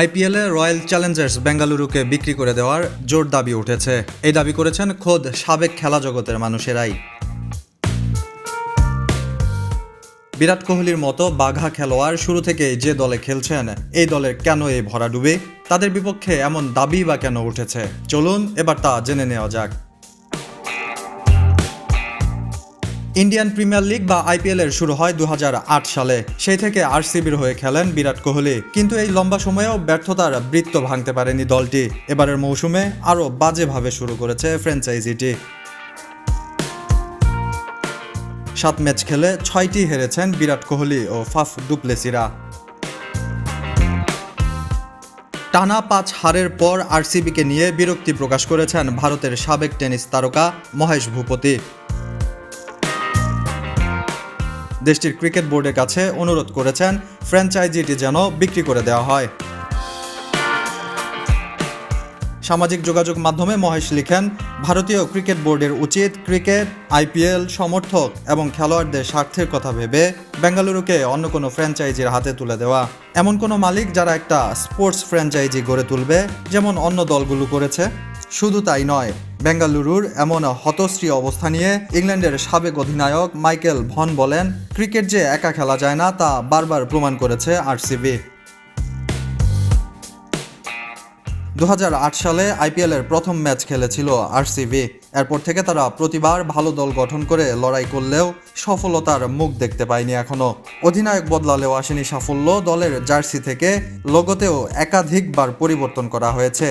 আইপিএলে royal Challengers বেঙ্গালুরুকে বিক্রি করে দেওয়ার জোর দাবি উঠেছে। এই দাবি করেছেন খোদ সাবেক খেলা জগতের মানুষেরাই। বিরাট কোহলির মতো বাঘা খেলোয়াড় শুরু থেকে যে দলে খেলছেন, এই দলের কেন এই ভরাডুবি তাদের বিপক্ষে এমন দাবি বা কেন উঠেছে? চলুন এবার তা জেনে নেওয়া যাক। ইন্ডিয়ান প্রিমিয়ার লিগ বা আইপিএল এর শুরু হয় দু হাজার আট সালে। সেই থেকে আরসিবির হয়ে খেলেন বিরাট কোহলি। কিন্তু এই লম্বা সময়েও ব্যর্থতার বৃত্ত ভাঙতে পারেনি দলটি। এবারের মৌসুমে আরও বাজেভাবে শুরু করেছে ফ্র্যাঞ্চাইজিটি। সাত ম্যাচ খেলে ছয়টি হেরেছেন বিরাট কোহলি ও ফাফ ডুপ্লেসিরা। টানা পাঁচ হারের পর আরসিবিকে নিয়ে বিরক্তি প্রকাশ করেছেন ভারতের সাবেক টেনিস তারকা মহেশ ভূপতি। দেশটির ক্রিকেট বোর্ডের কাছে অনুরোধ করেছেন ফ্র্যাঞ্চাইজিটি যেন বিক্রি করে দেওয়া হয়। সামাজিক যোগাযোগ মাধ্যমে মহেশ লিখেন, ভারতীয় ক্রিকেট বোর্ডের উচিত ক্রিকেট, আইপিএল, সমর্থক এবং খেলোয়াড়দের স্বার্থের কথা ভেবে বেঙ্গালুরুকে অন্য কোনো ফ্র্যাঞ্চাইজির হাতে তুলে দেওয়া। এমন কোনো মালিক যারা একটা স্পোর্টস ফ্র্যাঞ্চাইজি গড়ে তুলবে, যেমন অন্য দলগুলো করেছে? শুধু তাই নয় বেঙ্গালুরুর এমন হতশ্রী অবস্থা নিয়ে ইংল্যান্ডের সাবেক অধিনায়ক মাইকেল ভন বলেন, ক্রিকেট যে একা খেলা যায় না, তা বারবার প্রমাণ করেছে আরসিবি। দু হাজার আট সালে আইপিএলের প্রথম ম্যাচ খেলেছিল আরসিবি। এরপর থেকে তারা প্রতিবার ভালো দল গঠন করে লড়াই করলেও সফলতার মুখ দেখতে পায়নি এখনও। অধিনায়ক বদলালেও আসেনি সাফল্য, দলের জার্সি থেকে, লোগোতেও একাধিকবার পরিবর্তন করা হয়েছে।